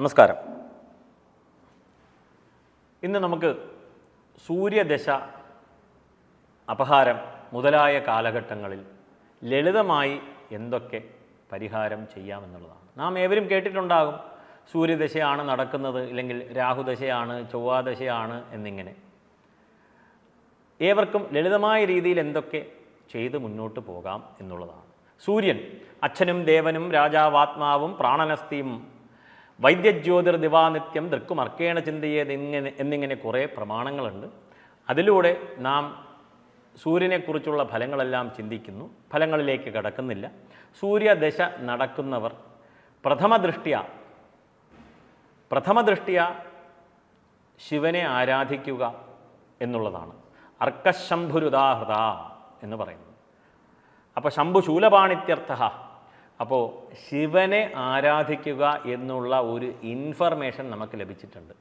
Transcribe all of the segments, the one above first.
നമസ്കാരം. ഇന്ന് നമുക്ക് സൂര്യദശ അപഹാരം മുതലായ കാലഘട്ടങ്ങളിൽ ലളിതമായി എന്തൊക്കെ പരിഹാരം ചെയ്യാമെന്നുള്ളതാണ്. നാം ഏവരും കേട്ടിട്ടുണ്ടാകും. സൂര്യദശയാണ് നടക്കുന്നത് ഇല്ലെങ്കിൽ രാഹുദശയാണ് ചൊവ്വാദശയാണ് എന്നിങ്ങനെ. ഏവർക്കും ലളിതമായ രീതിയിൽ എന്തൊക്കെ ചെയ്ത് മുന്നോട്ട് പോകാം എന്നുള്ളതാണ്. സൂര്യൻ അച്ഛനും ദേവനും രാജാവാത്മാവും പ്രാണനസ്തിയും വൈദ്യജ്യോതിർ ദിവാനിത്യം ദൃക്കുമർക്കേണ അർക്കേണ ഇങ്ങനെ എന്നിങ്ങനെ എന്നിങ്ങനെ കുറേ പ്രമാണങ്ങളുണ്ട്. അതിലൂടെ നാം സൂര്യനെക്കുറിച്ചുള്ള ഫലങ്ങളെല്ലാം ചിന്തിക്കുന്നു. ഫലങ്ങളിലേക്ക് കടക്കുന്നില്ല. സൂര്യദശ നടക്കുന്നവർ പ്രഥമദൃഷ്ട്യ പ്രഥമദൃഷ്ട്യ ശിവനെ ആരാധിക്കുക എന്നുള്ളതാണ്. അർക്കശംഭുരുദാഹൃത എന്ന് പറയുന്നത്. അപ്പോൾ ശംഭു ശൂലപാണിത്യർത്ഥ അപ്പോൾ ശിവനെ ആരാധിക്കുക എന്നുള്ള ഒരു ഇൻഫർമേഷൻ നമുക്ക് ലഭിച്ചിട്ടുണ്ട്.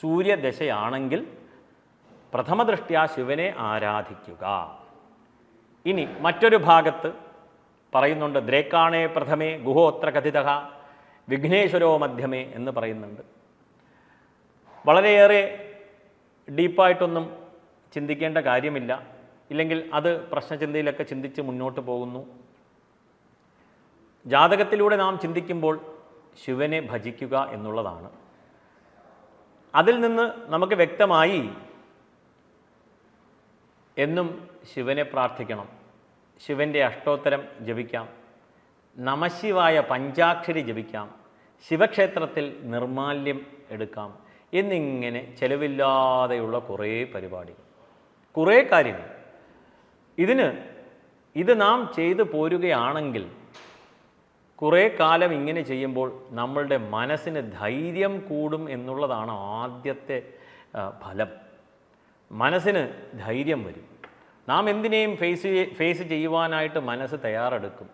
സൂര്യദശയാണെങ്കിൽ പ്രഥമദൃഷ്ട്യാ ശിവനെ ആരാധിക്കുക. ഇനി മറ്റൊരു ഭാഗത്ത് പറയുന്നുണ്ട് ദ്രേക്കാണേ പ്രഥമേ ഗുഹോത്ര കഥിത വിഘ്നേശ്വരോ മധ്യമേ എന്ന് പറയുന്നുണ്ട്. വളരെയേറെ ഡീപ്പായിട്ടൊന്നും ചിന്തിക്കേണ്ട കാര്യമില്ല. ഇല്ലെങ്കിൽ അത് പ്രശ്നചിന്തയിലൊക്കെ ചിന്തിച്ച് മുന്നോട്ട് പോകുന്നു. ജാതകത്തിലൂടെ നാം ചിന്തിക്കുമ്പോൾ ശിവനെ ഭജിക്കുക എന്നുള്ളതാണ്. അതിൽ നിന്ന് നമുക്ക് വ്യക്തമായി എന്നും ശിവനെ പ്രാർത്ഥിക്കണം. ശിവന്റെ അഷ്ടോത്തരം ജപിക്കാം. നമശിവായ പഞ്ചാക്ഷരി ജപിക്കാം. ശിവക്ഷേത്രത്തിൽ നിർമാല്യം എടുക്കാം. എന്നിങ്ങനെ ചെലവില്ലാതെയുള്ള കുറേ പരിപാടി. കുറേ കാര്യങ്ങൾ. ഇതിന് ഇത് നാം ചെയ്തു പോരുകയാണെങ്കിൽ കുറേ കാലം ഇങ്ങനെ ചെയ്യുമ്പോൾ നമ്മളുടെ മനസ്സിന് ധൈര്യം കൂടും എന്നുള്ളതാണ് ആദ്യത്തെ ഫലം. മനസ്സിന് ധൈര്യം വരും. നാം എന്തിനേയും ഫേസ് ഫേസ് ചെയ്യുവാനായിട്ട് മനസ്സ് തയ്യാറെടുക്കും.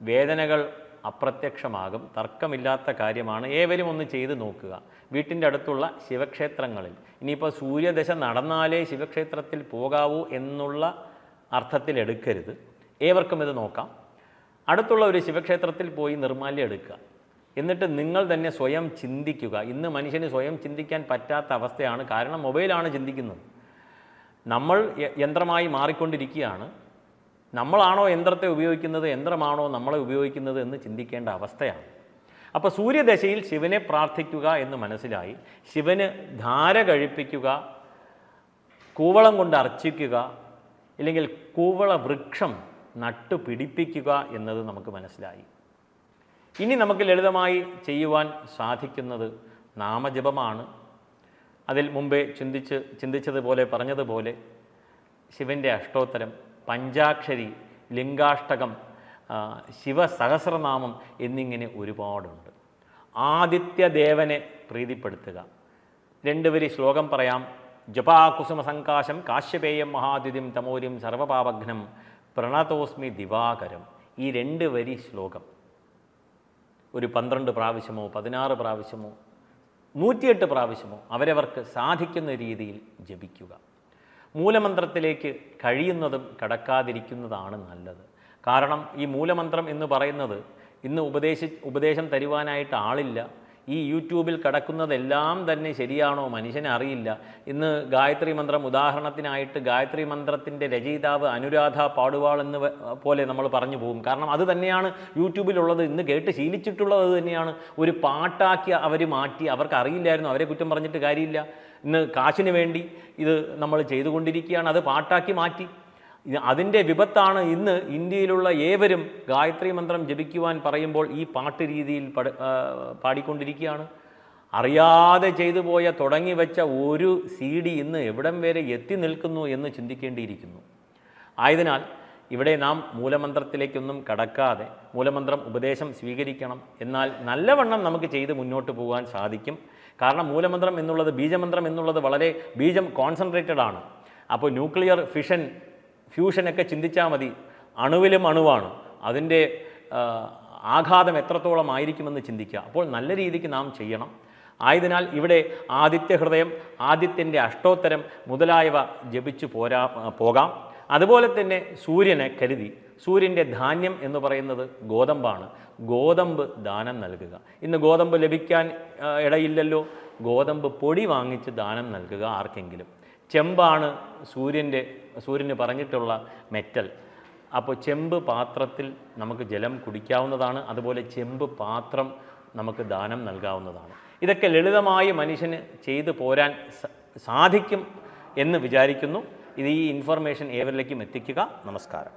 വേദനകൾ അപ്രത്യക്ഷമാകും. തർക്കമില്ലാത്ത കാര്യമാണ്. ഏവരും ഒന്ന് ചെയ്ത് നോക്കുക. വീട്ടിന്റെ അടുത്തുള്ള ശിവക്ഷേത്രങ്ങളിൽ. ഇനിയിപ്പോൾ സൂര്യദശ നടന്നാലേ ശിവക്ഷേത്രത്തിൽ പോകാവൂ എന്നുള്ള അർത്ഥത്തിൽ എടുക്കരുത്. ഏവർക്കും ഇത് നോക്കാം. അടുത്തുള്ള ഒരു ശിവക്ഷേത്രത്തിൽ പോയി നിർമാല്യം എടുക്കുക. എന്നിട്ട് നിങ്ങൾ തന്നെ സ്വയം ചിന്തിക്കുക. ഇന്ന് മനുഷ്യന് സ്വയം ചിന്തിക്കാൻ പറ്റാത്ത അവസ്ഥയാണ്. കാരണം മൊബൈലാണ് ചിന്തിക്കുന്നത്. നമ്മൾ യന്ത്രമായി മാറിക്കൊണ്ടിരിക്കുകയാണ്. നമ്മളാണോ യന്ത്രത്തെ ഉപയോഗിക്കുന്നത്? യന്ത്രമാണോ നമ്മളെ ഉപയോഗിക്കുന്നത് എന്ന് ചിന്തിക്കേണ്ട അവസ്ഥയാണ്. അപ്പോൾ സൂര്യദശയിൽ ശിവനെ പ്രാർത്ഥിക്കുക എന്ന് മനസ്സിലായി. ശിവന് ധാര കഴിപ്പിക്കുക കൂവളം കൊണ്ട് അർച്ചിക്കുക ഇല്ലെങ്കിൽ കൂവള വൃക്ഷം നട്ടു പിടിപ്പിക്കുക എന്നത് നമുക്ക് മനസ്സിലായി. ഇനി നമുക്ക് ലളിതമായി ചെയ്യുവാൻ സാധിക്കുന്നത് നാമജപമാണ്. അതിൽ മുമ്പേ ചിന്തിച്ച് ചിന്തിച്ചതുപോലെ പറഞ്ഞതുപോലെ ശിവന്റെ അഷ്ടോത്തരം പഞ്ചാക്ഷരി ലിംഗാഷ്ടകം ശിവസഹസ്രനാമം എന്നിങ്ങനെ ഒരുപാടുണ്ട്. ആദിത്യദേവനെ പ്രീതിപ്പെടുത്തുക. രണ്ടുപേരി ശ്ലോകം പറയാം. ജപാകുസുമസങ്കാശം കാശ്യപേയം മഹാദിതിം തമോരിം സർവപാപഘ്നം പ്രണതോസ്മി ദിവാകരം. ഈ രണ്ട് വരി ശ്ലോകം. ഒരു പന്ത്രണ്ട് പ്രാവശ്യമോ പതിനാറ് പ്രാവശ്യമോ നൂറ്റിയെട്ട് പ്രാവശ്യമോ അവരവർക്ക് സാധിക്കുന്ന രീതിയിൽ ജപിക്കുക. മൂലമന്ത്രത്തിലേക്ക് കഴിയുന്നതും കടക്കാതിരിക്കുന്നതാണ് നല്ലത്. കാരണം ഈ മൂലമന്ത്രം എന്ന് പറയുന്നത് ഇന്ന് ഉപദേശി ഉപദേശം തരുവാനായിട്ട് ആളില്ല. ഈ യൂട്യൂബിൽ കിടക്കുന്നതെല്ലാം തന്നെ ശരിയാണോ? മനുഷ്യനെ അറിയില്ല. ഇന്ന് ഗായത്രി മന്ത്രം ഉദാഹരണത്തിനായിട്ട് ഗായത്രി മന്ത്രത്തിന്റെ രചയിതാവ് അനുരാധ പാടുവാൾ എന്ന് പോലെ നമ്മൾ പറഞ്ഞു പോകും. കാരണം അത് തന്നെയാണ് യൂട്യൂബിലുള്ളത്. ഇന്ന് കേട്ട് ശീലിച്ചിട്ടുള്ളത് തന്നെയാണ്. ഒരു പാട്ടാക്കി അവർ മാറ്റി. അവർക്ക് അറിയില്ലായിരുന്നു. അവരെ കുറ്റം പറഞ്ഞിട്ട് കാര്യമില്ല. ഇന്ന് കാശിന് വേണ്ടി ഇത് നമ്മൾ ചെയ്തുകൊണ്ടിരിക്കുകയാണ്. അത് പാട്ടാക്കി മാറ്റി. അതിന്റെ വിപത്താണ് ഇന്ന് ഇന്ത്യയിലുള്ള ഏവരും ഗായത്രി മന്ത്രം ജപിക്കുവാൻ പറയുമ്പോൾ ഈ പാട്ട് രീതിയിൽ പട പാടിക്കൊണ്ടിരിക്കുകയാണ്. അറിയാതെ ചെയ്തു പോയ തുടങ്ങി വെച്ച ഒരു സി ഡി ഇന്ന് എവിടം വരെ എത്തി നിൽക്കുന്നു എന്ന് ചിന്തിക്കേണ്ടിയിരിക്കുന്നു. ആയതിനാൽ ഇവിടെ നാം മൂലമന്ത്രത്തിലേക്കൊന്നും കടക്കാതെ മൂലമന്ത്രം ഉപദേശം സ്വീകരിക്കണം. എന്നാൽ നല്ലവണ്ണം നമുക്ക് ചെയ്ത് മുന്നോട്ട് പോകാൻ സാധിക്കും. കാരണം മൂലമന്ത്രം എന്നുള്ളത് ബീജമന്ത്രം എന്നുള്ളത് വളരെ ബീജം കോൺസെൻട്രേറ്റഡ് ആണ്. അപ്പോൾ ന്യൂക്ലിയർ ഫിഷൻ ഫ്യൂഷനൊക്കെ ചിന്തിച്ചാൽ മതി. അണുവിലും അണുവാണ്. അതിന്റെ ആഘാതം എത്രത്തോളം ആയിരിക്കുമെന്ന് ചിന്തിക്കുക. അപ്പോൾ നല്ല രീതിക്ക് നാം ചെയ്യണം. ആയതിനാൽ ഇവിടെ ആദിത്യ ഹൃദയം ആദിത്യന്റെ അഷ്ടോത്തരം മുതലായവ ജപിച്ചു പോരാ പോകാം. അതുപോലെ തന്നെ സൂര്യനെ കരുതി. സൂര്യന്റെ ധാന്യം എന്ന് പറയുന്നത് ഗോതമ്പാണ്. ഗോതമ്പ് ദാനം നൽകുക. ഇന്ന് ഗോതമ്പ് ലഭിക്കാൻ ഇടയില്ലല്ലോ. ഗോതമ്പ് പൊടി വാങ്ങിച്ച് ദാനം നൽകുക ആർക്കെങ്കിലും. ചെമ്പാണ് സൂര്യന്റെ സൂര്യന് പറഞ്ഞിട്ടുള്ള മെറ്റൽ. അപ്പോൾ ചെമ്പ് പാത്രത്തിൽ നമുക്ക് ജലം കുടിക്കാവുന്നതാണ് അതുപോലെ ചെമ്പ് പാത്രം നമുക്ക് ദാനം നൽകാവുന്നതാണ്. ഇതൊക്കെ ലളിതമായി മനുഷ്യന് ചെയ്തു പോരാൻ സാധിക്കും എന്ന് വിചാരിക്കുന്നു. ഇത് ഈ ഇൻഫർമേഷൻ ഏവരിലേക്കും എത്തിക്കുക. നമസ്കാരം.